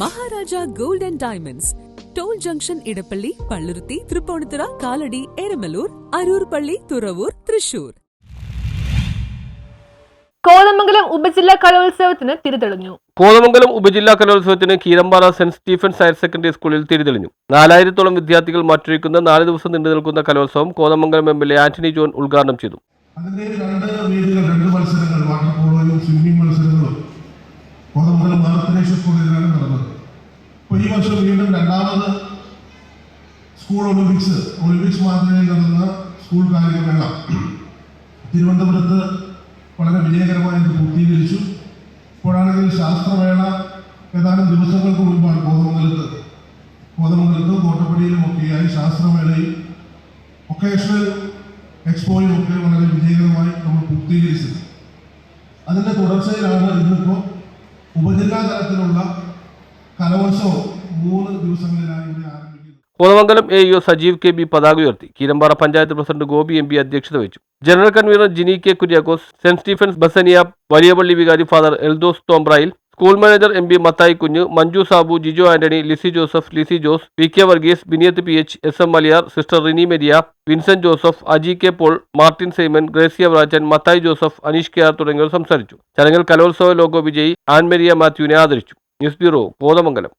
Maharaja gold and diamonds. Toll junction Edappally Palluruthy Tripunithura Kalady Eramalloor Aroor പള്ളി തുറവൂർ തൃശൂർ. കോതമംഗലം ഉപജില്ലാ കലോത്സവത്തിന് തിരിതെളിഞ്ഞു. കോതമംഗലം ഉപജില്ലാ കലോത്സവത്തിന് Keerampara saint Stephen's higher secondary സ്കൂളിൽ തിരിതെളിഞ്ഞു. നാലായിരത്തോളം വിദ്യാർത്ഥികൾ മറ്റൊരുക്കുന്ന നാല് ദിവസം നീണ്ടു നിൽക്കുന്ന കലോത്സവം Kothamangalam M L A Antony John ഉദ്ഘാടനം ചെയ്തു. അതിന്റെ രണ്ട് വേദികൾ രണ്ട് മത്സരങ്ങൾ വാട്ടർ പോളോയും സ്വിമ്മിംഗ് മത്സരങ്ങളും കോതമംഗലം അപ്പോൾ ഈ വർഷം വീണ്ടും രണ്ടാമത് സ്കൂൾ ഒളിമ്പിക്സ് ഒളിമ്പിക്സ് മാതൃകയിൽ നടന്ന സ്കൂൾ കായികമേള തിരുവനന്തപുരത്ത് വളരെ വിജയകരമായി ഇത് പൂർത്തീകരിച്ചു. ഇപ്പോഴാണെങ്കിൽ ശാസ്ത്രമേള ഏതാനും ദിവസങ്ങൾക്ക് മുൻപാണ് കോതമംഗലത്ത്. കോതമംഗലത്തും കോട്ടപ്പടിയിലും ഒക്കെയായി ശാസ്ത്രമേളയും വൊക്കേഷണൽ എക്സ്പോയും ഒക്കെ വളരെ വിജയകരമായി നമ്മൾ പൂർത്തീകരിച്ചത് അതിന്റെ തുടർച്ചയിലാണ് ഇന്നിപ്പോൾ ഉപജില്ലാ തലത്തിലുള്ള കലോത്സവം Kothamangalam A U Sajeev K B പതാക ഉയർത്തി. Keerampara panchayat president Gopi M P അധ്യക്ഷത വഹിച്ചു. General convener Jini K Kuriakose saint Stephen's ബസനിയ Valiyapalli വികാരി father Eldhose Thombrayil school manager M P Mathai Kunju Manju Sabu Jijo Antony Lissy Joseph Lissy Jose V K Varghese ബിനിയത്ത് P H S M മലിയാർ sister Rini Maria Vincent Joseph Aji K Paul Martin Simon Gracia വ്രാജൻ Mathai Joseph Aneesh K R തുടങ്ങിയവർ സംസാരിച്ചു. ചടങ്ങിൽ കലോത്സവ logo വിജയി ആൻമരിയ മാത്യുവിനെ ആദരിച്ചു. News bureau Kothamangalam.